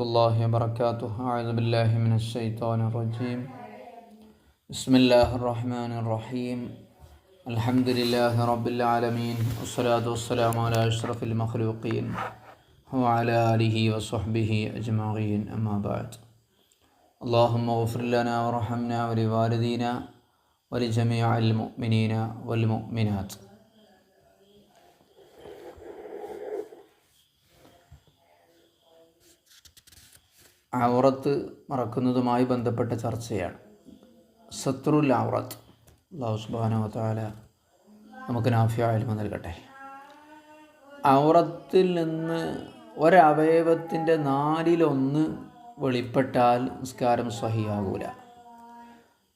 الله وبركاته. أعوذ بالله من الشيطان الرجيم. بسم الله الرحمن الرحيم. الحمد لله رب العالمين والصلاة والسلام على أشرف المخلوقين وعلى آله وصحبه أجمعين. أما بعد اللهم اغفر لنا وارحمنا ولوالدينا ولجميع المؤمنين والمؤمنات. ഔറത്ത് മറക്കുന്നതുമായി ബന്ധപ്പെട്ട ചർച്ചയാണ്. സത്രുൽ ഔറത്ത്. അള്ളാഹു സുബാനോ താല നമുക്ക് നാഫിയായാലും നൽകട്ടെ. ഔറത്തിൽ നിന്ന് ഒരവയവത്തിന്റെ നാലിലൊന്ന് വെളിപ്പെട്ടാൽ നിസ്കാരം സഹിയാകൂല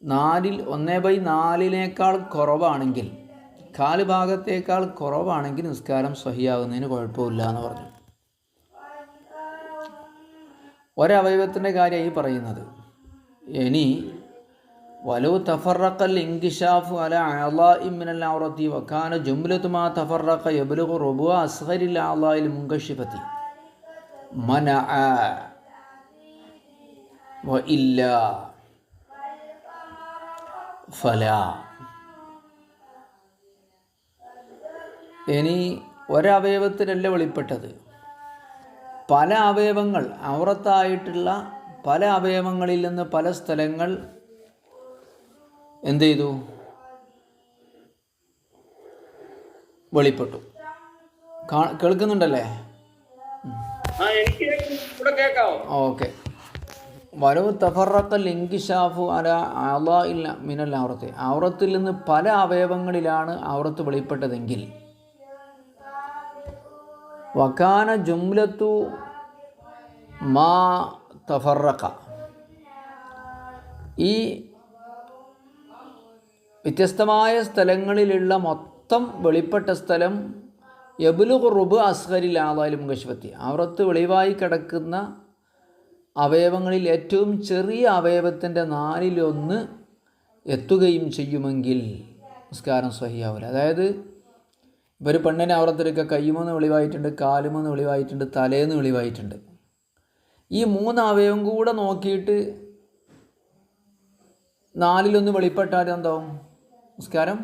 നാലിൽ ഒന്നേ ബൈ നാലിനേക്കാൾ കുറവാണെങ്കിൽ കാൽ ഭാഗത്തേക്കാൾ കുറവാണെങ്കിൽ നിസ്കാരം സഹിയാകുന്നതിന് കുഴപ്പമില്ല എന്ന് പറഞ്ഞു. ഒരവയവത്തിന്റെ കാര്യമായി പറയുന്നത്. ഇനി വലു തഫറക്കൽ ഇൻകിഷാഫു അല അല ഇമ്മിനൽ ഔറത്തി വക്കാന ജുംലത്തുമാ തഫറക്ക യബുലുഖു റുബു അസ്ഹരിൽ അളായിൽ മുങ്കഷിഫത്തി മന വ ഇല്ല ഫല. ഇനി ഒരവയവത്തിനല്ല വെളിപ്പെട്ടത്. പല അവയവങ്ങൾ ഔറത്തായിട്ടുള്ള പല അവയവങ്ങളിൽ നിന്ന് പല സ്ഥലങ്ങൾ എന്ത് ചെയ്തു? വെളിപ്പെട്ടു. കേൾക്കുന്നുണ്ടല്ലേ? ഓക്കെ. വരവ് തഫറക്ക ലിങ്കിഷാഫു അല അലാ ഇല്ല മിനൽ ഔറത്ത് ഔറത്തിൽ നിന്ന് പല അവയവങ്ങളിലാണ് ഔറത്ത് വെളിപ്പെട്ടതെങ്കിൽ. വക്കാന ജുംലത്തു മാ തഫറക്ക ഈ വ്യത്യസ്തമായ സ്ഥലങ്ങളിലുള്ള മൊത്തം വെളിപ്പെട്ട സ്ഥലം യബുലു റുബ് അസ്ഹരിൽ ആദാലും കശുപത്തി അവറത്ത് വെളിവായി കിടക്കുന്ന അവയവങ്ങളിൽ ഏറ്റവും ചെറിയ അവയവത്തിന്റെ നാലിലൊന്ന് എത്തുകയും ചെയ്യുമെങ്കിൽ നിസ്കാരം സഹിയാവില്ല. അതായത് ഒരു പെണ്ണിനെ അവറത്തെടുക്കുക കയ്യുമെന്ന് വെളിവായിട്ടുണ്ട് കാലുമെന്ന് വെളിവായിട്ടുണ്ട് തലേന്ന് വെളിവായിട്ടുണ്ട്. ഈ മൂന്ന് അവയവം കൂടെ നോക്കിയിട്ട് നാലിലൊന്ന് വെളിപ്പെട്ടാൽ എന്താവും നമസ്കാരം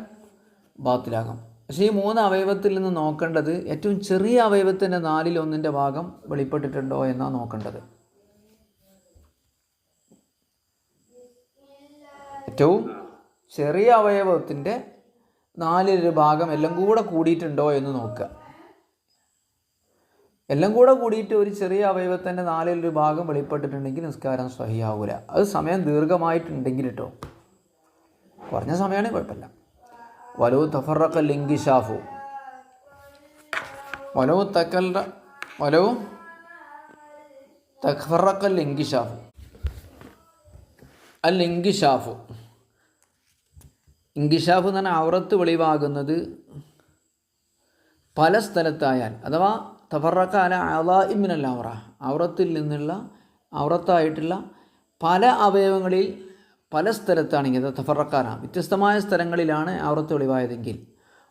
ബാത്തിലാകാം. പക്ഷേ ഈ മൂന്ന് അവയവത്തിൽ നിന്ന് നോക്കേണ്ടത് ഏറ്റവും ചെറിയ അവയവത്തിന്റെ നാലിലൊന്നിന്റെ ഭാഗം വെളിപ്പെട്ടിട്ടുണ്ടോ എന്നാണ് നോക്കേണ്ടത്. ഏറ്റവും ചെറിയ അവയവത്തിന്റെ നാലിലൊരു ഭാഗം എല്ലാം കൂടെ കൂടിയിട്ടുണ്ടോ എന്ന് നോക്കുക. എല്ലാം കൂടെ കൂടിയിട്ട് ഒരു ചെറിയ അവയവത്തിന്റെ നാലിലൊരു ഭാഗം വെളിപ്പെട്ടിട്ടുണ്ടെങ്കിൽ നിസ്കാരം സഹിയാവൂല. അത് സമയം ദീർഘമായിട്ടുണ്ടെങ്കിൽ കേട്ടോ കുറഞ്ഞ സമയമാണ് കുഴപ്പമില്ല. വലു തഫറക്ക ലിംഗിഷാഫു വലു തക്കൽ വലു തഫറക്ക ലിംഗിഷാഫു അൽ ഇങ്കിഷാഫു ഇങ്കിഷാഫ് എന്ന് പറഞ്ഞാൽ ഔറത്ത് വെളിവാകുന്നത് പല സ്ഥലത്തായാൽ അഥവാ തഫറക്കാല അലാ അവറ ഔറ ഔറത്തിൽ നിന്നുള്ള ഔറത്തായിട്ടുള്ള പല അവയവങ്ങളിൽ പല സ്ഥലത്താണെങ്കിൽ അത് തഫറക്കാല വ്യത്യസ്തമായ സ്ഥലങ്ങളിലാണ് ഔറത്ത് വെളിവായതെങ്കിൽ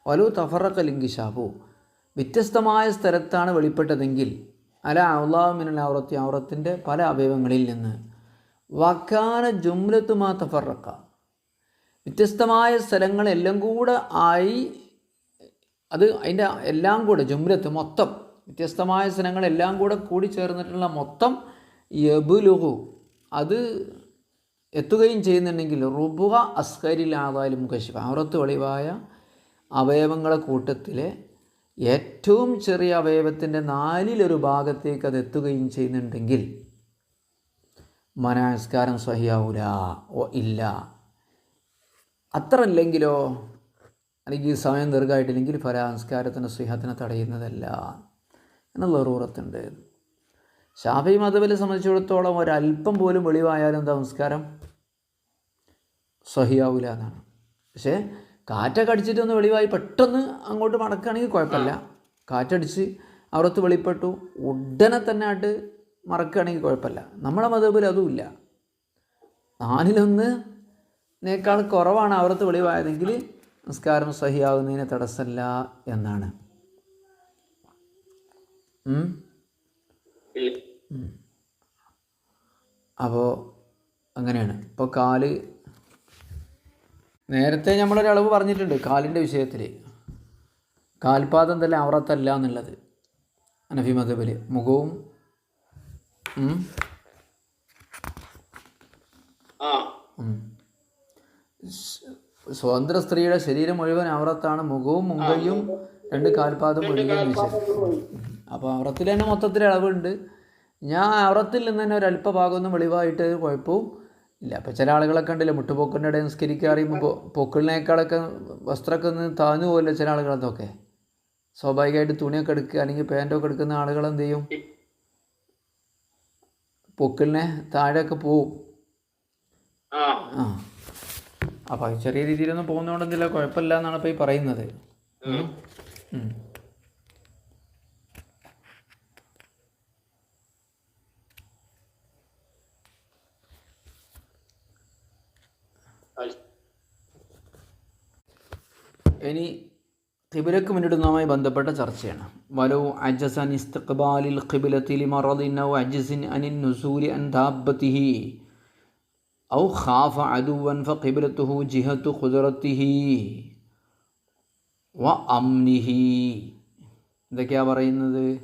വലു തഫറക്ക ഇങ്കിഷാഫു വ്യത്യസ്തമായ സ്ഥലത്താണ് വെളിപ്പെട്ടതെങ്കിൽ അല ഔലാമിനൽ ഔറത്തി ഔറത്തിന്റെ പല അവയവങ്ങളിൽ നിന്ന് വക്കാന ജുംലത്തുമാ തഫറക്ക വ്യത്യസ്തമായ സ്ഥലങ്ങളെല്ലാം കൂടെ ആയി അത് അതിന്റെ എല്ലാം കൂടെ ജുംരത്ത് മൊത്തം വ്യത്യസ്തമായ സ്ഥലങ്ങളെല്ലാം കൂടെ കൂടി ചേർന്നിട്ടുള്ള മൊത്തം യബുലുഹു. അത് എത്തുകയും ചെയ്യുന്നുണ്ടെങ്കിൽ റുബുഹ അസ്കരിൽ ആദാലും കശിഫ അവറത്ത് വെളിവായ അവയവങ്ങളെ കൂട്ടത്തിലെ ഏറ്റവും ചെറിയ അവയവത്തിന്റെ നാലിലൊരു ഭാഗത്തേക്ക് അത് എത്തുകയും ചെയ്യുന്നുണ്ടെങ്കിൽ മനസ്കാരം സഹിയാവൂല. ഓ ഇല്ല. അത്ര ഇല്ലെങ്കിലോ അല്ലെങ്കിൽ സമയം ദീർഘമായിട്ടില്ലെങ്കിൽ ഫലാസ്കാരത്തിന്റെ സ്നേഹത്തിനെ തടയുന്നതല്ല എന്നുള്ള ഉറത്തുണ്ട് ഷാഫി മതബിലെ സംബന്ധിച്ചിടത്തോളം ഒരല്പം പോലും വെളിവായാലും എന്താ നമസ്കാരം സഹിയാവൂല എന്നാണ്. പക്ഷേ കാറ്റൊക്കെ അടിച്ചിട്ടൊന്ന് വെളിവായി പെട്ടെന്ന് അങ്ങോട്ട് മടക്കുകയാണെങ്കിൽ കുഴപ്പമില്ല. കാറ്റടിച്ച് അവിടത്ത് വെളിപ്പെട്ടു ഉടനെ തന്നെ ആയിട്ട് മറക്കുകയാണെങ്കിൽ കുഴപ്പമില്ല. നമ്മളെ മതബിൽ അതുമില്ല. നാലിലൊന്ന് നേക്കാൾ കുറവാണ് അവർക്ക് വെളിവായതെങ്കിൽ നിസ്കാരം സഹിയാവുന്നതിന് തടസ്സമല്ല എന്നാണ്. അപ്പോൾ അങ്ങനെയാണ്. ഇപ്പോൾ കാൽ നേരത്തെ നമ്മളൊരളവ് പറഞ്ഞിട്ടുണ്ട് കാലിന്റെ വിഷയത്തിൽ. കാൽപാദം തന്നെ അവറത്തല്ല എന്നുള്ളത്. അനഫി മതബിൽ മുഖവും ആ. സ്വതന്ത്ര സ്ത്രീയുടെ ശരീരം മുഴുവൻ അവറത്താണ് മുഖവും മുങ്കയും രണ്ട് കാൽപാദം ഒഴികെ അപ്പോൾ അവറത്തിൽ തന്നെ മൊത്തത്തിൽ അളവുണ്ട് ഞാൻ അവറത്തിൽ നിന്ന് തന്നെ ഒരു അല്പഭാഗമൊന്നും വെളിവായിട്ട് കുഴപ്പവും ഇല്ല. അപ്പോൾ ചില ആളുകളൊക്കെ ഉണ്ടല്ലോ മുട്ടുപൊക്കലിന്റെ ഇടയിൽ നിസ്കരിക്കുക അറിയുമ്പോൾ പൊക്കിളിനേക്കാളൊക്കെ വസ്ത്രമൊക്കെ ഒന്ന് താഴ്ന്നു പോകല്ലോ ചില ആളുകളതൊക്കെ സ്വാഭാവികമായിട്ട് തുണിയൊക്കെ എടുക്കുക അല്ലെങ്കിൽ പാന്റൊക്കെ എടുക്കുന്ന ആളുകൾ എന്ത് ചെയ്യും? പൊക്കിളിനെ താഴെയൊക്കെ പോവും. ആ. അപ്പോൾ അത് ചെറിയ രീതിയിലൊന്നും പോകുന്നതുകൊണ്ടെന്നില്ല കുഴപ്പമില്ല എന്നാണ് ഇപ്പോൾ ഈ പറയുന്നത്. ഇനി ഖിബിലക്ക് മുന്നിടുന്നതുമായി ബന്ധപ്പെട്ട ചർച്ചയാണ്. വലോ അജസൻ ഇസ്തിഖ്ബാലിൽ ഖിബിലത്തിൽ മറദിൻ ഔ അജസിൻ അനിൻ നുസൂരി അൻ ദാബത്തിഹി ഔ ഖാഫ അദുവൻ ഫഖിബലത്തുഹു ജിഹത്തു ഖുദറത്തിഹി വ അംനിഹി. എന്തൊക്കെയാണ് പറയുന്നത്?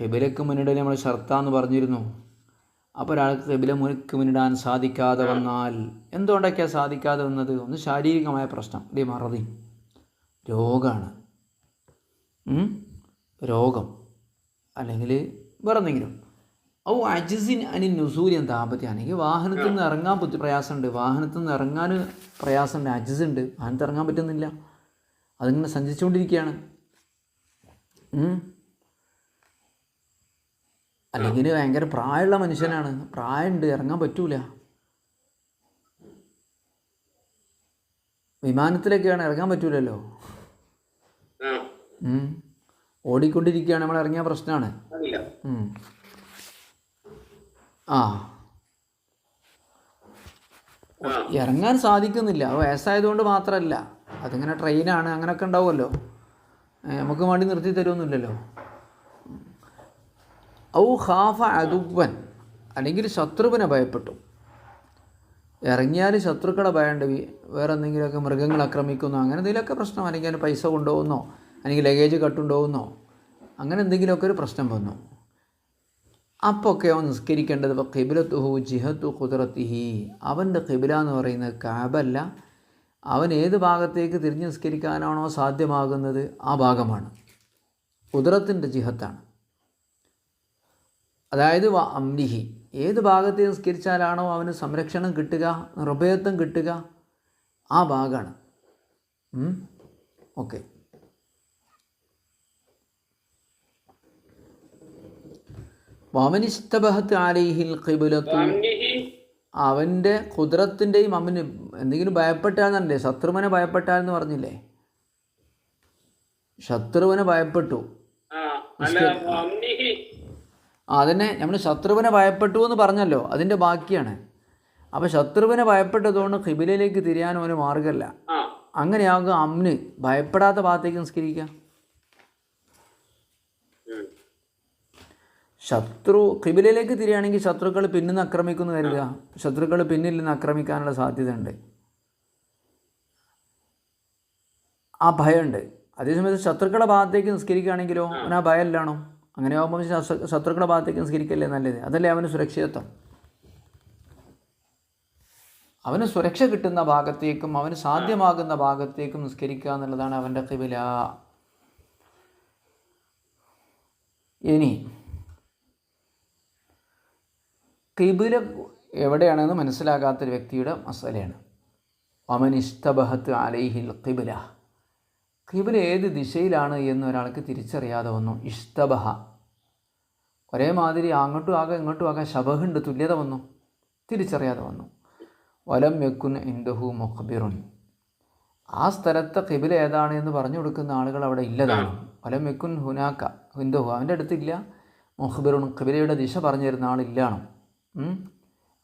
ഖിബിലക്ക് മുന്നിടൽ നമ്മൾ ഷർത്താന്ന് പറഞ്ഞിരുന്നു. അപ്പോൾ ഒരാൾക്ക് ഖിബില മുനക്ക് മുന്നിടാൻ സാധിക്കാതെ വന്നാൽ എന്തുകൊണ്ടൊക്കെയാണ് സാധിക്കാതെ വന്നത്? ഒന്ന് ശാരീരികമായ പ്രശ്നം. ഇതേ മറതി. രോഗമാണ് രോഗം. അല്ലെങ്കിൽ വേറെ എന്തെങ്കിലും ഔ അജിസിൻ അനി നുസൂര്യൻ താപത്യാണെങ്കിൽ വാഹനത്തിൽ നിന്ന് ഇറങ്ങാൻ ബുദ്ധി പ്രയാസമുണ്ട്. വാഹനത്തിൽ നിന്ന് ഇറങ്ങാൻ പ്രയാസമുണ്ട്. അജിസ് ഉണ്ട് വാഹനത്തിൽ ഇറങ്ങാൻ പറ്റുന്നില്ല. അതിങ്ങനെ സഞ്ചരിച്ചുകൊണ്ടിരിക്കുകയാണ്. അല്ലെങ്കിൽ ഭയങ്കര പ്രായമുള്ള മനുഷ്യനാണ്. പ്രായമുണ്ട്. ഇറങ്ങാൻ പറ്റൂല. വിമാനത്തിലൊക്കെയാണ്. ഇറങ്ങാൻ പറ്റൂലല്ലോ. ഓടിക്കൊണ്ടിരിക്കുകയാണ്. നമ്മൾ ഇറങ്ങിയ പ്രശ്നമാണ്. ആ. ഇറങ്ങാൻ സാധിക്കുന്നില്ല. വയസ്സായതുകൊണ്ട് മാത്രമല്ല അതിങ്ങനെ ട്രെയിനാണ് അങ്ങനെയൊക്കെ ഉണ്ടാവുമല്ലോ. നമുക്ക് വേണ്ടി നിർത്തി തരുമൊന്നുമില്ലല്ലോ. ഔ ഹാഫ അതുവൻ അല്ലെങ്കിൽ ശത്രുവിനെ ഭയപ്പെട്ടു. ഇറങ്ങിയാൽ ശത്രുക്കളെ ഭയമുണ്ട് വി- വേറെ എന്തെങ്കിലുമൊക്കെ മൃഗങ്ങൾ ആക്രമിക്കുന്നു. അങ്ങനെ എന്തെങ്കിലുമൊക്കെ പ്രശ്നം. അല്ലെങ്കിൽ പൈസ കൊണ്ടുപോകുന്നോ അല്ലെങ്കിൽ ലഗേജ് കട്ടുണ്ടോകുന്നോ അങ്ങനെ എന്തെങ്കിലുമൊക്കെ ഒരു പ്രശ്നം വന്നു. അവൻ നിസ്കരിക്കേണ്ടത് ഇപ്പോൾ ഖിബിലത്തുഹു ജിഹത്തു ഖുദറത്തിഹി. അവന്റെ കിബില എന്ന് പറയുന്നത് കാബല്ല. അവൻ ഏത് ഭാഗത്തേക്ക് തിരിഞ്ഞ് നിസ്കരിക്കാനാണോ സാധ്യമാകുന്നത് ആ ഭാഗമാണ്. കുതിരത്തിന്റെ ജിഹത്താണ്. അതായത് വ അംനിഹി ഏത് ഭാഗത്ത് നിസ്കരിച്ചാലാണോ അവന് സംരക്ഷണം കിട്ടുക നിർഭയത്വം കിട്ടുക ആ ഭാഗമാണ്. ഓക്കെ. ആലൈഹിൽ ഖിബുലത്തു. അവന്റെ കുതിരത്തിന്റെയും അവന് എന്തെങ്കിലും ഭയപ്പെട്ടാന്നല്ലേ? ശത്രുവിനെ ഭയപ്പെട്ടാന്ന് പറഞ്ഞില്ലേ? ശത്രുവിനെ ഭയപ്പെട്ടു. അതിനെ നമ്മൾ ശത്രുവിനെ ഭയപ്പെട്ടു എന്ന് പറഞ്ഞല്ലോ. അതിന്റെ ബാക്കിയാണ്. അപ്പം ശത്രുവിനെ ഭയപ്പെട്ടതുകൊണ്ട് ഖിബിലയിലേക്ക് തിരിയാൻ അവന് മാർഗമല്ല അങ്ങനെയാകും അമ്ന് ഭയപ്പെടാത്ത ഭാഗത്തേക്ക് നിസ്കരിക്കുക ശത്രു കിബിലയിലേക്ക് തിരിയുകയാണെങ്കിൽ ശത്രുക്കൾ പിന്നിൽ നിന്ന് ആക്രമിക്കുന്നു കരുതുക. ശത്രുക്കൾ പിന്നിൽ നിന്ന് ആക്രമിക്കാനുള്ള സാധ്യതയുണ്ട്. ആ ഭയമുണ്ട്. അതേസമയത്ത് ശത്രുക്കളുടെ ഭാഗത്തേക്ക് നിസ്കരിക്കുകയാണെങ്കിലോ അവന് ആ ഭയമില്ലാണോ? അങ്ങനെ ആകുമ്പോൾ ശത്രുക്കളുടെ ഭാഗത്തേക്ക് നിസ്കരിക്കല്ലേ നല്ലത്? അതല്ലേ അവന് സുരക്ഷിതത്വം? അവന് സുരക്ഷ കിട്ടുന്ന ഭാഗത്തേക്കും അവന് സാധ്യമാകുന്ന ഭാഗത്തേക്കും നിസ്കരിക്കുക എന്നുള്ളതാണ് അവന്റെ കിബില ഇനി കിബില എവിടെയാണെന്ന് മനസ്സിലാകാത്തൊരു വ്യക്തിയുടെ മസലയാണ്. അമൻ ഇഷ്ടബഹത്ത് അലൈഹിൽ കിബില കിബില ഏത് ദിശയിലാണ് എന്ന് ഒരാൾക്ക് തിരിച്ചറിയാതെ വന്നു. ഇഷ്ടബഹ ഒരേ മാതിരി അങ്ങോട്ടും ആകാം ഇങ്ങോട്ടും ആകാം ശബഹുണ്ട് തുല്യത വന്നു. തിരിച്ചറിയാതെ വന്നു. വലം വെക്കുന്ന ഇന്ദഹു മുഖബിറുൻ. ആ സ്ഥലത്തെ കിബില ഏതാണ് എന്ന് പറഞ്ഞു കൊടുക്കുന്ന ആളുകൾ അവിടെ ഇല്ലതാണ്. വലം വെക്കുൻ ഹുനാക്ക. ഹിന്ദുഹു അവന്റെ അടുത്തില്ല മുഖബിറുൻ കിബിലയുടെ ദിശ പറഞ്ഞു തരുന്ന ആളില്ലാണ്?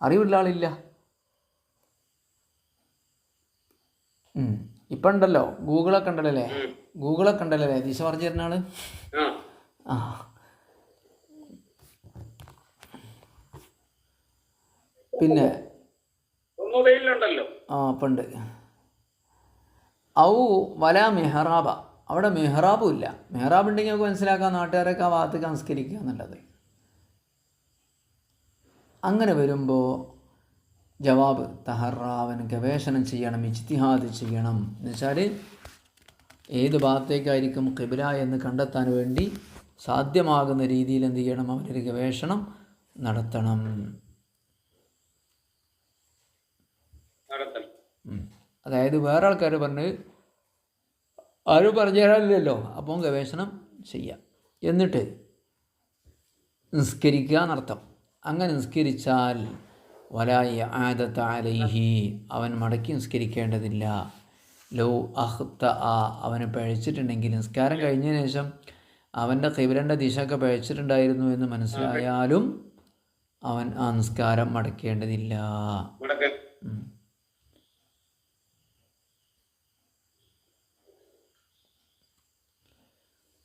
അറിവുള്ള ആളില്ല. ഇപ്പൊ ഉണ്ടല്ലോ ഗൂഗിളൊക്കെ ഉണ്ടല്ലോ അല്ലേ ഗൂഗിളൊക്കെ ഉണ്ടല്ലോ അല്ലേ ദിശ പറഞ്ഞു തരുന്ന ആൾ? ആ. പിന്നെ? ആ പണ്ട് ഔ വല മെഹ്റാബ. അവിടെ മെഹ്റാബും ഇല്ല. മെഹ്റാബ് ഉണ്ടെങ്കിൽ നമുക്ക് മനസ്സിലാക്കാം നാട്ടുകാരൊക്കെ ആ ഭാഗത്ത് സംസ്കരിക്കുക എന്നുള്ളത്. അങ്ങനെ വരുമ്പോൾ ജവാബ് തഹറാവൻ ഗവേഷണം ചെയ്യണം ഇജ്തിഹാദ് ചെയ്യണം. എന്ന് വെച്ചാൽ ഏത് ഭാഗത്തേക്കായിരിക്കും കിബില എന്ന് കണ്ടെത്താൻ വേണ്ടി സാധ്യമാകുന്ന രീതിയിൽ എന്ത് ചെയ്യണം? അവനൊരു ഗവേഷണം നടത്തണം. നടത്തണം. അതായത് വേറെ ആൾക്കാർ പറഞ്ഞ് ആരും പറഞ്ഞു തരാനില്ലല്ലോ അപ്പം ഗവേഷണം ചെയ്യാം. എന്നിട്ട് നിസ്കരിക്കുക എന്നർത്ഥം. അങ്ങനെ നിസ്കരിച്ചാൽ വലായ ആദത്ത അലൈഹി അവൻ മടക്കി നിസ്കരിക്കേണ്ടതില്ല. ലോ അഹ്ത ആ അവന് പഴച്ചിട്ടുണ്ടെങ്കിൽ നിസ്കാരം കഴിഞ്ഞതിന് ശേഷം അവന്റെ കൈവരന്റെ ദിശയൊക്കെ പഴച്ചിട്ടുണ്ടായിരുന്നു എന്ന് മനസ്സിലായാലും അവൻ ആ നിസ്കാരം മടക്കേണ്ടതില്ല.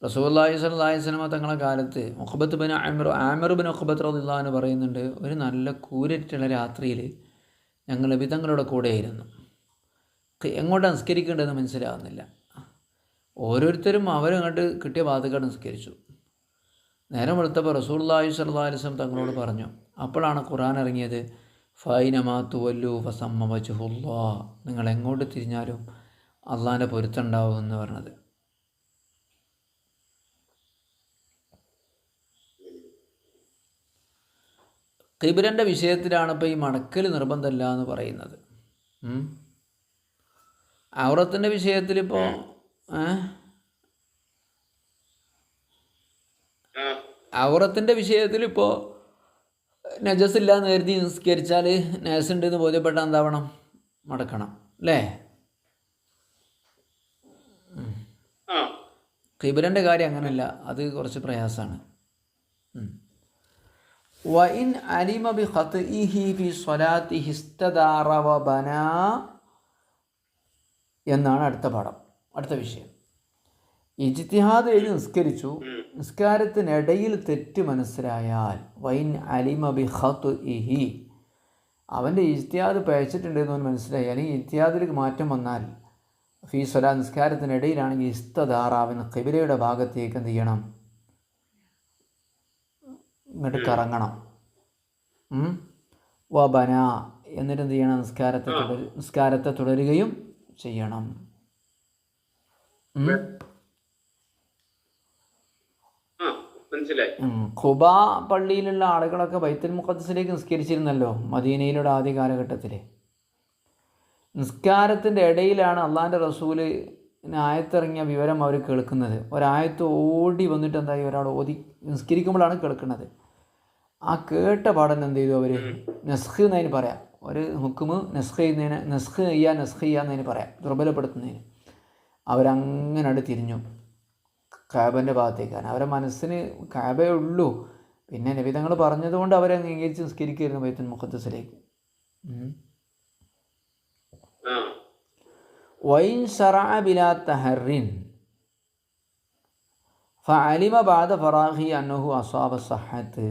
റസൂല്ലാഹി സ്വല്ലല്ലാഹി സ്വലമ തങ്ങളെ കാലത്ത് മുഹബത്ത് ബിൻ ആമിർ ആമിർ ബിൻ മുഹബത്ത് റദില്ലാ എന്ന് പറയുന്നുണ്ട് ഒരു നല്ല കൂരറ്റുള്ള രാത്രിയിൽ ഞങ്ങൾ വിധങ്ങളുടെ കൂടെയായിരുന്നു എങ്ങോട്ട് നിസ്കരിക്കേണ്ടതെന്ന് മനസ്സിലാകുന്നില്ല ഓരോരുത്തരും അവരങ്ങോട്ട് കിട്ടിയ ഭാഗത്തേക്കാണ് നിസ്കരിച്ചു. നേരം വെളുത്തപ്പോൾ റസൂല്ലാഹി സ്വല്ലല്ലാഹി അലൈഹി തങ്ങളോട് പറഞ്ഞു അപ്പോഴാണ് ഖുറാൻ ഇറങ്ങിയത് ഫൈനമാ തുവല്ലു ഫസമ്മ വജുഹുല്ലാ. നിങ്ങൾ എങ്ങോട്ട് തിരിഞ്ഞാലും അള്ളാന്റെ പൊരുത്തുണ്ടാവും എന്ന് പറഞ്ഞത്. കിബിരന്റെ വിഷയത്തിലാണ് ഇപ്പോൾ ഈ മടക്കൽ നിർബന്ധമില്ല എന്ന് പറയുന്നത്. ഔറത്തിന്റെ വിഷയത്തിലിപ്പോൾ ഔറത്തിന്റെ വിഷയത്തിലിപ്പോൾ നജസ് ഇല്ല എന്ന് കരുതി നിസ്കരിച്ചാൽ നജസ് ഉണ്ട് എന്ന് ബോധ്യപ്പെട്ടാൽ എന്താവണം? മടക്കണം. അല്ലേ? കിബിരന്റെ കാര്യം അങ്ങനെയല്ല അത് കുറച്ച് പ്രയാസമാണ്. വഇൻ അലിമ ബി ഖത്ഇഹി ഫി സ്വലാത്തിഹി ഇസ്തദാറ വബന എന്നാണ് അടുത്ത പാഠം അടുത്ത വിഷയം. ഇജ്തിഹാദ് എഴുതി നിസ്കരിച്ചു. നിസ്കാരത്തിനിടയിൽ തെറ്റ് മനസ്സിലായാൽ വൈൻ അലിമ ബി ഇഹി അവന്റെ ഇജ്തിഹാദ് പഴച്ചിട്ടുണ്ടെന്ന് അവൻ മനസ്സിലായി. അല്ലെങ്കിൽ ഇജ്തിഹാദിലേക്ക് മാറ്റം വന്നാൽ ഫീ സ്വലാ നിസ്കാരത്തിനിടയിലാണെങ്കിൽ ഇസ്തദാറാവിന് കിബിലയുടെ ഭാഗത്തേക്ക് എന്ത് ചെയ്യണം? ഇങ്ങോട്ട് കറങ്ങണം. വബന എന്നിട്ട് എന്ത് ചെയ്യണം? നിസ്കാരത്തെ തുടരു നിസ്കാരത്തെ തുടരുകയും ചെയ്യണം. ഖുബ പള്ളിയിലുള്ള ആളുകളൊക്കെ ബൈത്തുൽ മുഖദ്സിലേക്ക് നിസ്കരിച്ചിരുന്നല്ലോ മദീനയിലൂടെ ആദ്യ കാലഘട്ടത്തിൽ നിസ്കാരത്തിന്റെ ഇടയിലാണ് അള്ളാഹിന്റെ റസൂൽ ആയത്തിറങ്ങിയ വിവരം അവർ കേൾക്കുന്നത്. ഒരായത്ത് ഓടി വന്നിട്ട് എന്തായി? ഒരാൾ ഓതി നിസ്കരിക്കുമ്പോഴാണ് കേൾക്കുന്നത്. ആ കേട്ട പാടൻ എന്ത് ചെയ്തു അവർ നെസ്ഖ് എന്നതിന് പറയാം. ഒരു ഹുക്കുമ് നെസ്ഖ് ചെയ്യുന്നതിന് നെസ്ഖ് ചെയ്യുക നെസ്ഖ് ചെയ്യുക എന്നതിന് പറയാം. ദുർബലപ്പെടുത്തുന്നതിന്. അവരങ്ങനെ അടുത്ത് തിരിഞ്ഞു. കാബന്റെ ഭാഗത്തേക്കാണ്. അവരെ മനസ്സിന് കാബേ ഉള്ളൂ. പിന്നെ നിവിധങ്ങൾ പറഞ്ഞതുകൊണ്ട് അവരെ അംഗീകരിച്ച് നിസ്കരിക്കുകയായിരുന്നു ബൈത്തുൽ മുഖദ്സിലേക്ക് ആ. വൈൻ ഷറാബിലാ തഹറിൻ. ഫഅലിമ ബാദ ഫറാഹി അന്നഹു അസ്വാബ സഹത്ത്.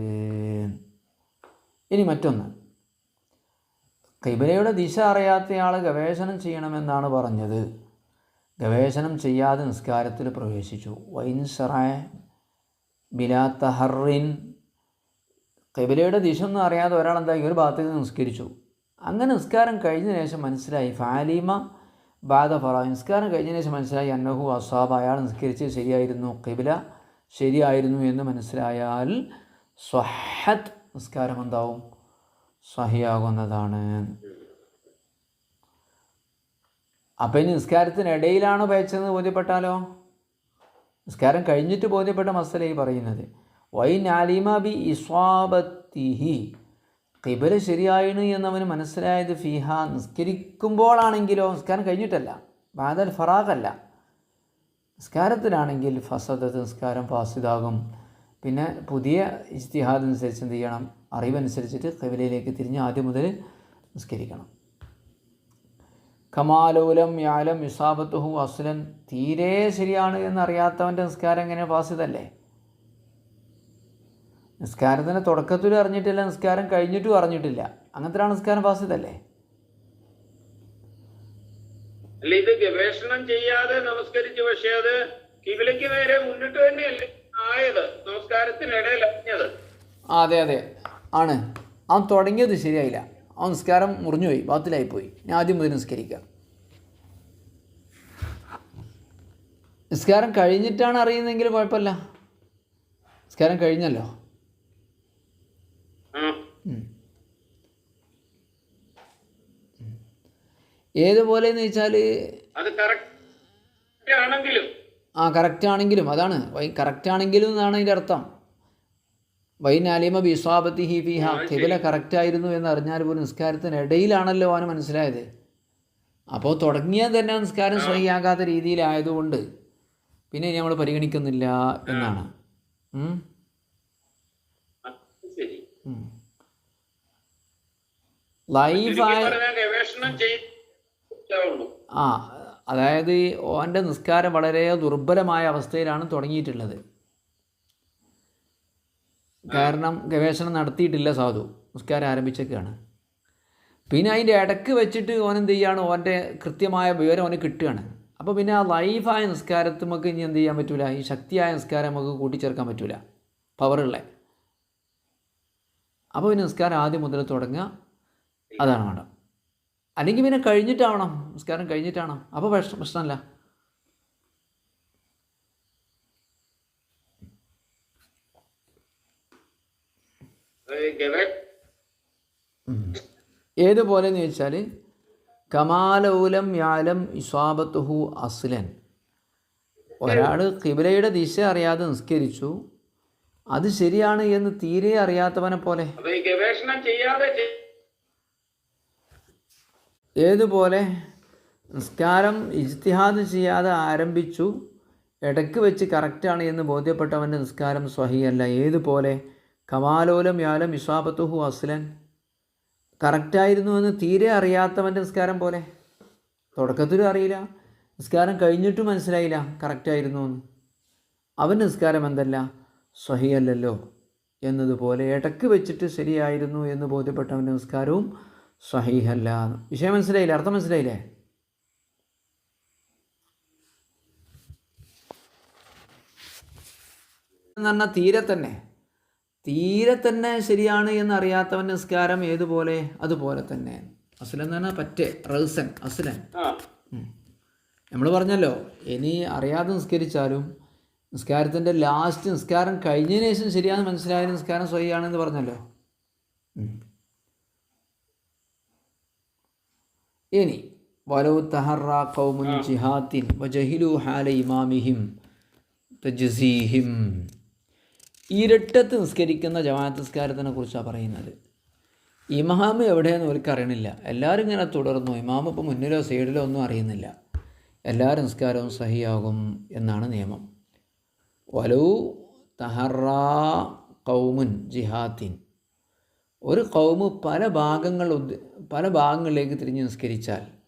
ഇനി മറ്റൊന്ന്. കിബിലയുടെ ദിശ അറിയാത്തയാൾ ഗവേഷണം ചെയ്യണമെന്നാണ് പറഞ്ഞത്. ഗവേഷണം ചെയ്യാതെ നിസ്കാരത്തിൽ പ്രവേശിച്ചു. വൈൻസറ ബിലാ തഹറിൻ. കിബിലയുടെ ദിശ ഒന്നും അറിയാതെ ഒരാൾ എന്തായി? ഒരു ഭാഗത്തേക്ക് നിസ്കരിച്ചു. അങ്ങനെ നിസ്കാരം കഴിഞ്ഞ ശേഷം മനസ്സിലായി ഫാലിമ ബാധ ഫറ. നിസ്കാരം കഴിഞ്ഞതിന് ശേഷം മനസ്സിലായി അന്നഹു അസാബ്. അയാൾ നിസ്കരിച്ചത് ശരിയായിരുന്നു. കിബില ശരിയായിരുന്നു എന്ന് മനസ്സിലായാൽ സ്വഹത്ത് നിസ്കാരം എന്താവും സഹിയാകുന്നതാണ് അപ്പം ഇനി നിസ്കാരത്തിനിടയിലാണ് പയച്ചതെന്ന് ബോധ്യപ്പെട്ടാലോ? നിസ്കാരം കഴിഞ്ഞിട്ട് ബോധ്യപ്പെട്ട മസല ഈ പറയുന്നത്. Y നാലിമ B ഇസ്വാബത്തിഹി. കിബല ശരിയായിണ് എന്നവന് മനസ്സിലായത് ഫിഹ നിസ്കരിക്കുമ്പോഴാണെങ്കിലോ നിസ്കാരം കഴിഞ്ഞിട്ടല്ല. ബാദൽ ഫറാഖല്ല. നിസ്കാരത്തിലാണെങ്കിൽ ഫസദത്ത് നിസ്കാരം ഫാസിദാകും. പിന്നെ പുതിയ ഇജ്തിഹാദ് അനുസരിച്ച് എന്ത് ചെയ്യണം? അറിവനുസരിച്ചിട്ട് കിബലയിലേക്ക് തിരിഞ്ഞ് ആദ്യം മുതൽ നിസ്കരിക്കണം. കമാലൂലം യാലം യുസാബത്തുഹു അസുലൻ. തീരെ ശരിയാണ് എന്നറിയാത്തവന്റെ നിസ്കാരം എങ്ങനെ ഫാസിദല്ലേ? നിസ്കാരത്തിന്റെ തുടക്കത്തിലും അറിഞ്ഞിട്ടില്ല നിസ്കാരം കഴിഞ്ഞിട്ടും അറിഞ്ഞിട്ടില്ല. അങ്ങനത്തെ നമസ്കാരം ഫാസിദല്ലേ അല്ല ഇത് ഗവേഷണം ചെയ്യാതെ നമസ്കരിച്ചു പക്ഷെ അത് കിബിലയ്ക്ക് നേരെ മുന്നിട്ട് തന്നെയല്ലേ ആയത് നമസ്കാരത്തിനിടയിൽ അറിഞ്ഞത്. അതെ അതെ. ആണ്. അവൻ തുടങ്ങിയത് ശരിയായില്ല. അവൻ നിസ്കാരം മുറിഞ്ഞുപോയി ബാത്തിലായി പോയി ഞാൻ ആദ്യം മുതൽ നിസ്കരിക്കാം നിസ്കാരം കഴിഞ്ഞിട്ടാണ് അറിയുന്നതെങ്കിൽ കുഴപ്പമില്ല. നിസ്കാരം കഴിഞ്ഞല്ലോ ആ ഏതുപോലെ എന്ന് വെച്ചാൽ ആ കറക്റ്റ് ആണെങ്കിലും. അതാണ്. വൈ കറക്റ്റ് ആണെങ്കിലും എന്നാണ് അതിന്റെ അർത്ഥം. വൈ നാലിമ ബിസ്വാബത്തി ഹി ഫിഹ കിബില കറക്റ്റ് ആയിരുന്നു എന്ന് അറിഞ്ഞാൽ പോലും നിസ്കാരത്തിനിടയിലാണല്ലോ അവന് മനസ്സിലായത്. അപ്പോൾ തുടങ്ങിയാൽ തന്നെ നിസ്കാരം സ്വഹിയാകാത്ത രീതിയിലായതുകൊണ്ട് പിന്നെ ഇനി നമ്മൾ പരിഗണിക്കുന്നില്ല എന്നാണ്. ലൈഫ് ആയ ഗവേഷണം ചെയ്യുള്ളൂ ആ അതായത് ഓന്റെ നിസ്കാരം വളരെ ദുർബലമായ അവസ്ഥയിലാണ് തുടങ്ങിയിട്ടുള്ളത്. കാരണം ഗവേഷണം നടത്തിയിട്ടില്ല സാധു. നിസ്കാരം ആരംഭിച്ചൊക്കെയാണ് പിന്നെ അതിന്റെ ഇടയ്ക്ക് വെച്ചിട്ട് ഓൻ എന്ത് ചെയ്യാണ് ഓന്റെ കൃത്യമായ വിവരം ഓന് കിട്ടുകയാണ്. അപ്പോൾ പിന്നെ ആ ലൈഫായ നിസ്കാരത്ത് നമുക്ക് ഇനി എന്ത് ചെയ്യാൻ പറ്റൂല? ഈ ശക്തിയായ നിസ്കാരം നമുക്ക് കൂട്ടിച്ചേർക്കാൻ പറ്റൂല. പവറുള്ള അപ്പോൾ പിന്നെ നിസ്കാരം ആദ്യം മുതൽ തുടങ്ങുക. അതാണ് വേണ്ടത്. അല്ലെങ്കിൽ പിന്നെ കഴിഞ്ഞിട്ടാവണം. നമസ്കാരം കഴിഞ്ഞിട്ടാണോ അപ്പോൾ പ്രശ്നം പ്രശ്നമല്ല ഏതുപോലെ എന്ന് ചോദിച്ചാൽ കമാലൗലം യാലം ഇസ്വാബത്തുഹു അസ്ലൻ. ഒരാൾ കിബിലയുടെ ദിശ അറിയാതെ നിസ്കരിച്ചു. അത് ശരിയാണ് എന്ന് തീരെ അറിയാത്തവനെ പോലെ. ഗവേഷണം ചെയ്യാതെ ചെയ്- ഏതുപോലെ നിസ്കാരം ഇജ്തിഹാദ് ചെയ്യാതെ ആരംഭിച്ചു? ഇടയ്ക്ക് വെച്ച് കറക്റ്റാണ് എന്ന് ബോധ്യപ്പെട്ടവന്റെ നിസ്കാരം സ്വഹിയല്ല. ഏതുപോലെ? കമാലോലം യാലം ഇസ്വാബത്തുഹു അസ്ലൻ. കറക്റ്റായിരുന്നു എന്ന് തീരെ അറിയാത്തവന്റെ നിസ്കാരം പോലെ. തുടക്കത്തിലും അറിയില്ല. നിസ്കാരം കഴിഞ്ഞിട്ടും മനസ്സിലായില്ല. കറക്റ്റായിരുന്നു എന്ന്. അവന്റെ നിസ്കാരം എന്തല്ല? സ്വഹിയല്ലല്ലോ എന്നതുപോലെ ഇടയ്ക്ക് വെച്ചിട്ട് ശരിയായിരുന്നു എന്ന് ബോധ്യപ്പെട്ടവന്റെ നിസ്കാരവും സ്വഹീഹല്ല വിഷയം മനസ്സിലായില്ലേ? അർത്ഥം മനസ്സിലായില്ലേ? എന്ന് പറഞ്ഞാൽ തീരെ തന്നെ. തീരെ തന്നെ ശരിയാണ് എന്നറിയാത്തവൻ നിസ്കാരം ഏതുപോലെ? അതുപോലെ തന്നെ. അസുലൻ എന്ന് പറഞ്ഞാൽ പറ്റേ. റൗസൻ അസുലൻ. നമ്മൾ പറഞ്ഞല്ലോ ഇനി അറിയാതെ നിസ്കരിച്ചാലും നിസ്കാരത്തിന്റെ ലാസ്റ്റ് നിസ്കാരം കഴിഞ്ഞതിന് ശേഷം ശരിയാണെന്ന് മനസ്സിലായാലും നിസ്കാരം സ്വയാണെന്ന് പറഞ്ഞല്ലോ. ഇനി വലോ തഹറ കൗമുൻ ജിഹാത്തിൻ വജഹിലു ഹാല ഇമാമിഹിം തജ്സീഹിം. ഇരട്ടത്ത് നിസ്കരിക്കുന്ന ജമാഅത്ത് നിസ്കാരത്തിനെ കുറിച്ചാണ് പറയുന്നത്. ഇമാമ് എവിടെയെന്ന് അവർക്ക് അറിയണില്ല. എല്ലാവരും ഇങ്ങനെ തുടർന്നു. ഇമാമ് ഇപ്പോൾ മുന്നിലോ സൈഡിലോ ഒന്നും അറിയുന്നില്ല. എല്ലാവരും നിസ്കാരവും സഹിയാകും എന്നാണ് നിയമം. വലൂ തഹറ കൗമുൻ ജിഹാത്തിൻ ഒരു കൗമ് പല ഭാഗങ്ങൾ പല ഭാഗങ്ങളിലേക്ക് തിരിഞ്ഞ് നിസ്കരിച്ചാൽ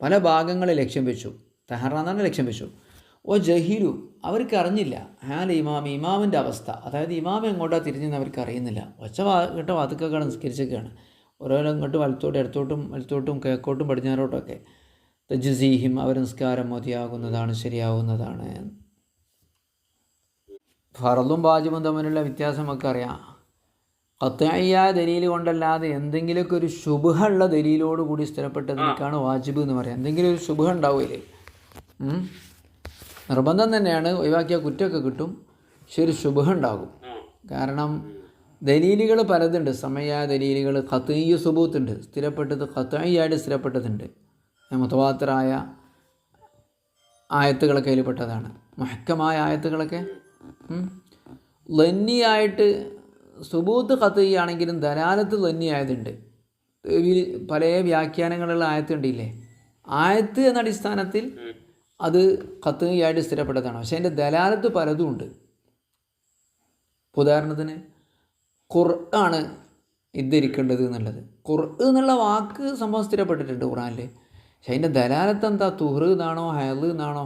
പല ഭാഗങ്ങളെ ലക്ഷ്യം വെച്ചു. തെഹറാന്നാണ് ലക്ഷ്യം വെച്ചു. ഓ ജഹീലു അവർക്ക് അറിഞ്ഞില്ല. ഹാല ഇമാം ഇമാമിന്റെ അവസ്ഥ. അതായത് ഇമാം എങ്ങോട്ടാണ് തിരിഞ്ഞെന്ന് അവർക്ക് അറിയുന്നില്ല. ഒച്ച കേട്ട വാതുക്കൊക്കെ നിസ്കരിച്ചൊക്കെയാണ്. ഓരോരോ ഇങ്ങോട്ട് വലത്തോട്ടും ഇടത്തോട്ടും വലത്തോട്ടും കിഴക്കോട്ടും പടിഞ്ഞാറോട്ടൊക്കെ. തജ്സീഹിം അവർ നിസ്കാരം മതിയാകുന്നതാണ് ശരിയാകുന്നതാണ്. ഫറലും വാജിബും തമ്മിലുള്ള വ്യത്യാസം നമുക്ക് അറിയാം കത്തയ്യ ദലീൽ കൊണ്ടല്ലാതെ എന്തെങ്കിലുമൊക്കെ ഒരു ശുഭ ഉള്ള ദലീലോട് കൂടി സ്ഥിരപ്പെട്ടതിനേക്കാണ് വാജിബ് എന്ന് പറയാം. എന്തെങ്കിലും ഒരു ശുഭ ഉണ്ടാവില്ലേ? നിർബന്ധം തന്നെയാണ് ഒഴിവാക്കിയ കുറ്റമൊക്കെ കിട്ടും പക്ഷെ ഒരു ശുഭ ഉണ്ടാകും. കാരണം ദലീലുകൾ പലതുണ്ട്. സമയ ദലീലുകൾ കത്തയ്യ സുബൂത്തുണ്ട്. സ്ഥിരപ്പെട്ടത് കത്തയ്യായിട്ട് സ്ഥിരപ്പെട്ടതുണ്ട്. മുത്തവാത്തരായ ആയത്തുകളൊക്കെ അതിൽപ്പെട്ടതാണ് മഹക്കമായ ആയത്തുകളൊക്കെ. ലന്നിയായിട്ട് സുബൂത്ത് കത്തുകയാണെങ്കിലും ദലാലത്ത് തന്നെ ആയതുണ്ട്. പല വ്യാഖ്യാനങ്ങളുള്ള ആയത്തുണ്ടില്ലേ ആയത്ത് എന്ന അടിസ്ഥാനത്തിൽ അത് കത്തുകയായിട്ട് സ്ഥിരപ്പെട്ടതാണ്. പക്ഷേ അതിന്റെ ദലാലത്ത് പലതും ഉണ്ട്. ഉദാഹരണത്തിന് ഖുർആാണ് ആണ് ഇദ്ധരിക്കേണ്ടത് എന്നുള്ളത്. ഖുർ എന്നുള്ള വാക്ക് സംഭവം സ്ഥിരപ്പെട്ടിട്ടുണ്ട് ഖുറാനിൽ പക്ഷെ അതിന്റെ ദലാലത്ത് എന്താ? തുഹ്റ് എന്നാണോ ഹയൽ എന്നാണോ?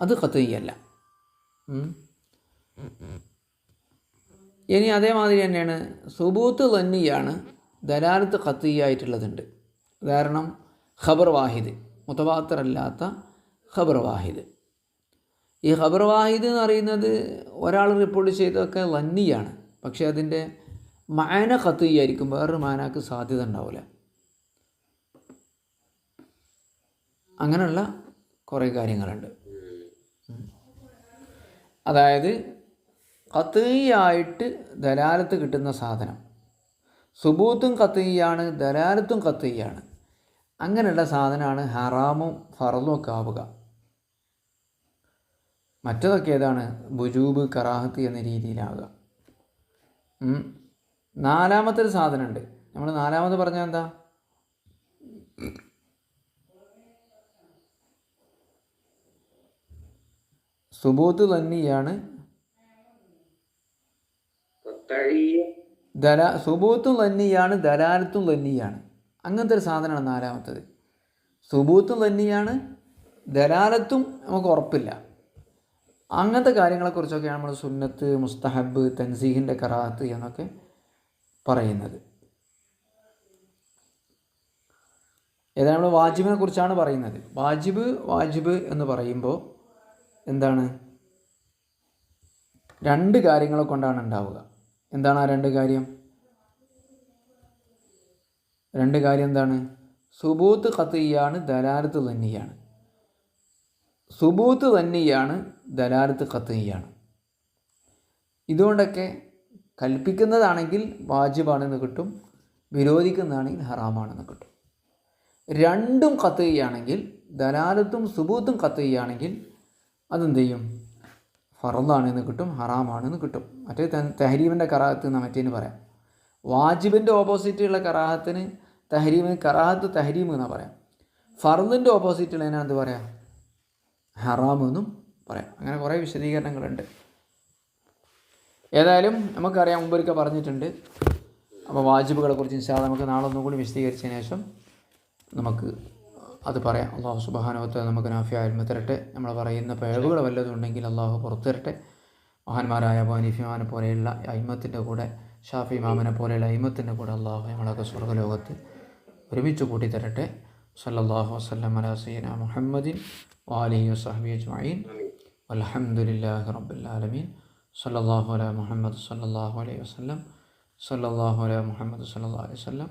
അത് കത്തുകയല്ല ഇനി അതേമാതിരി തന്നെയാണ് സുബൂത്ത് തന്നിയാണ് ദലാലത്ത് ഖത്തിയായിട്ടുള്ളതുണ്ട്. കാരണം ഖബർ വാഹിദ് മുത്തവാത്തറല്ലാത്ത ഖബർ വാഹിദ്. ഈ ഖബർ വാഹിദ് എന്ന് പറയുന്നത് ഒരാൾ റിപ്പോർട്ട് ചെയ്തതൊക്കെ ലന്നിയാണ് പക്ഷേ അതിന്റെ മാന ഖത്തിയായിരിക്കും വേറൊരു മാനാക്ക് സാധ്യത ഉണ്ടാവില്ല. അങ്ങനെയുള്ള കുറേ കാര്യങ്ങളുണ്ട്. അതായത് കത്തീയായിട്ട് ദലാലത്ത് കിട്ടുന്ന സാധനം. സുബൂത്തും കത്തീയാണ് ദലാലത്തും കത്തീയാണ് അങ്ങനെയുള്ള സാധനമാണ് ഹറാമും ഫറലും ഒക്കെ ആവുക. മറ്റതൊക്കെ ഏതാണ്? ബുജൂബ് കറാഹത്ത് എന്ന രീതിയിലാവുക. നാലാമത്തെ ഒരു സാധനമുണ്ട്. നമ്മൾ നാലാമത് പറഞ്ഞാൽ എന്താ? സുബൂത്ത് തന്നെയാണ് ദലാ സുബൂത്തും ലന്നിയാണ് ദലാലത്തും ലന്നിയാണ്. അങ്ങനത്തെ ഒരു സാധനമാണ് നാലാമത്തത്. സുബൂത്തും ലന്നിയാണ് ദലാലത്തും നമുക്ക് ഉറപ്പില്ല. അങ്ങനത്തെ കാര്യങ്ങളെക്കുറിച്ചൊക്കെയാണ് നമ്മൾ സുന്നത്ത് മുസ്തഹബ് തൻസീഹിന്റെ കറാത്ത് എന്നൊക്കെ പറയുന്നത്. ഏതാണ് നമ്മൾ വാജിബിനെ കുറിച്ചാണ് പറയുന്നത്. വാജിബ് വാജിബ് എന്ന് പറയുമ്പോൾ എന്താണ്? രണ്ട് കാര്യങ്ങളെ കൊണ്ടാണ് ഉണ്ടാവുക. എന്താണ് ആ രണ്ട് കാര്യം? രണ്ട് കാര്യം എന്താണ്? സുബൂത്ത് ഖത്തിയാണ് ദലാലത്ത് തന്നെയാണ്. സുബൂത്ത് തന്നെയാണ് ദലാലത്ത് ഖത്തിയാണ്. ഇതുകൊണ്ടൊക്കെ കൽപ്പിക്കുന്നതാണെങ്കിൽ വാജിബാണെന്ന് കിട്ടും വിരോധിക്കുന്നതാണെങ്കിൽ ഹറാമാണെന്ന് കിട്ടും. രണ്ടും കത്തുകയാണെങ്കിൽ ദലാലത്തും സുബൂത്തും കത്തുകയാണെങ്കിൽ അതെന്ത് ചെയ്യും? ഫറദാണെന്ന് കിട്ടും ഹറാമാണെന്ന് കിട്ടും. മറ്റേ തെഹരീമിന്റെ കറാഹത്ത് എന്ന് മറ്റേന് പറയാം. വാജിബിന്റെ ഓപ്പോസിറ്റുള്ള കറാഹത്തിന് തെഹരീമിന് കറാഹത്ത് തെഹരീം എന്നാണ് പറയാം. ഫർദിന്റെ ഓപ്പോസിറ്റുള്ള എന്ത് പറയാം? ഹറാം എന്നും പറയാം. അങ്ങനെ കുറേ വിശദീകരണങ്ങളുണ്ട്. ഏതായാലും നമുക്കറിയാം മുമ്പൊരിക്കൽ പറഞ്ഞിട്ടുണ്ട്. അപ്പോൾ വാജിബുകളെക്കുറിച്ച് ഇൻഷാ നമുക്ക് നാളെ ഒന്നും കൂടി വിശദീകരിച്ചതിന് ശേഷം നമുക്ക് അത് പറയാം. അള്ളാഹു സുബാനുവത്ത് നമുക്ക് നാഫിയ ആൽമ തരട്ടെ. നമ്മൾ പറയുന്ന പിഴവുകൾ വല്ലതും ഉണ്ടെങ്കിൽ അള്ളാഹു പുറത്തു തരട്ടെ. മഹാന്മാരായ അബാനിഫിമാനെ പോലെയുള്ള അയിമത്തിന്റെ കൂടെ ഷാഫി മാമനെ പോലെയുള്ള അയിമത്തിന്റെ കൂടെ അള്ളാഹു നമ്മളൊക്കെ സ്വർഗലോകത്ത് ഒരുമിച്ച് കൂട്ടി തരട്ടെ സല്ലാഹു വസ്ലം അല സീന മുഹമ്മദിൻ വാലി വസ്ഹബി ജുമീൻ വൽഹംദുലില്ലാഹി റബ്ബിൽ ആലമീൻ. സല്ലല്ലാഹു അലാ മുഹമ്മദ് സല്ലാഹു അലൈഹി വസ്ലം സല്ലാഹു അല മുഹമ്മദ് സല്ലാ അലൈഹി വസല്ലം.